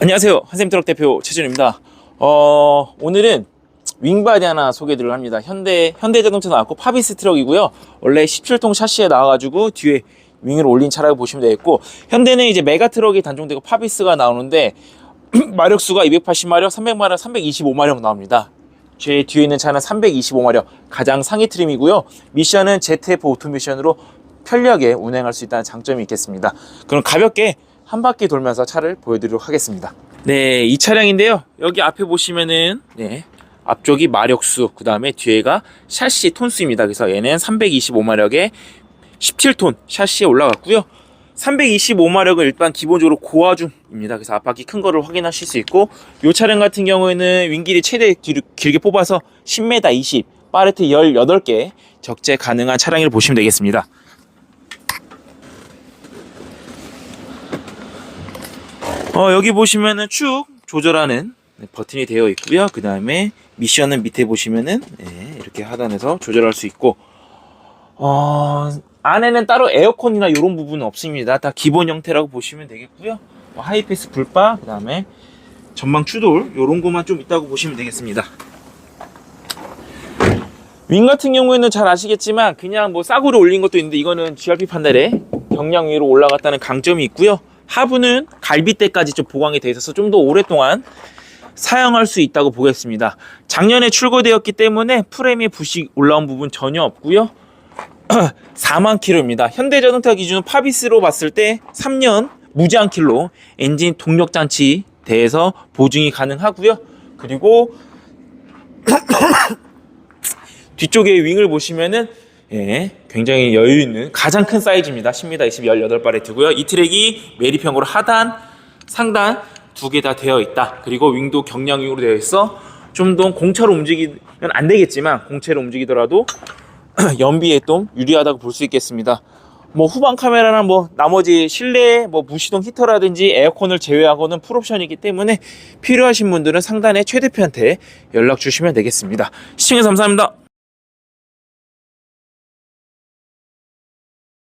안녕하세요. 한샘트럭 대표 최준입니다. 어, 오늘은 윙바디 하나 소개드를 합니다. 현대, 현대자동차 나왔고 파비스 트럭이고요. 원래 17통 샤시에 나와가지고 뒤에 윙을 올린 차라고 보시면 되겠고, 현대는 이제 메가 트럭이 단종되고 파비스가 나오는데, 마력수가 280마력, 300마력, 325마력 나옵니다. 제 뒤에 있는 차는 325마력, 가장 상위 트림이고요. 미션은 ZF 오토미션으로 편리하게 운행할 수 있다는 장점이 있겠습니다. 그럼 가볍게 한 바퀴 돌면서 차를 보여드리도록 하겠습니다. 네, 이 차량인데요. 여기 앞에 보시면은 네, 앞쪽이 마력수, 그 다음에 뒤에가 샤시 톤수입니다. 그래서 얘는 325마력에 17톤 샤시에 올라갔고요. 325마력은 일단 기본적으로 고화중입니다. 그래서 앞바퀴 큰 거를 확인하실 수 있고 이 차량 같은 경우에는 윙길이 최대 길게 뽑아서 10m 20, 파레트 18개 적재 가능한 차량을 보시면 되겠습니다. 어, 여기 보시면은 축 조절하는 네, 버튼이 되어 있고요. 그 다음에 미션은 밑에 보시면은 네, 이렇게 하단에서 조절할 수 있고 어, 안에는 따로 에어컨이나 이런 부분은 없습니다. 다 기본 형태라고 보시면 되겠고요. 뭐 하이패스 불바, 그 다음에 전방 추돌 이런 것만 좀 있다고 보시면 되겠습니다. 윙 같은 경우에는 잘 아시겠지만 그냥 뭐 싸구려 올린 것도 있는데 이거는 GRP 판넬에 경량 위로 올라갔다는 강점이 있고요. 하부는 갈비대까지 좀 보강이 돼 있어서 좀 더 오랫동안 사용할 수 있다고 보겠습니다. 작년에 출고되었기 때문에 프레임에 부식 올라온 부분 전혀 없고요. 4만 킬로입니다. 현대자동차 기준 파비스로 봤을 때 3년 무제한 킬로 엔진 동력 장치 대해서 보증이 가능하고요. 그리고 뒤쪽에 윙을 보시면은 예, 굉장히 여유 있는 가장 큰 사이즈입니다. 10m 20 18발에 두고요. 이 트랙이 매립형으로 하단, 상단 두 개 다 되어 있다. 그리고 윙도 경량윙으로 되어 있어 좀 더 공차로 움직이면 안 되겠지만 공차로 움직이더라도 연비에 좀 유리하다고 볼 수 있겠습니다. 뭐 후방 카메라나 뭐 나머지 실내 뭐 무시동 히터라든지 에어컨을 제외하고는 풀옵션이기 때문에 필요하신 분들은 상단의 최 대표한테 연락 주시면 되겠습니다. 시청해서 감사합니다.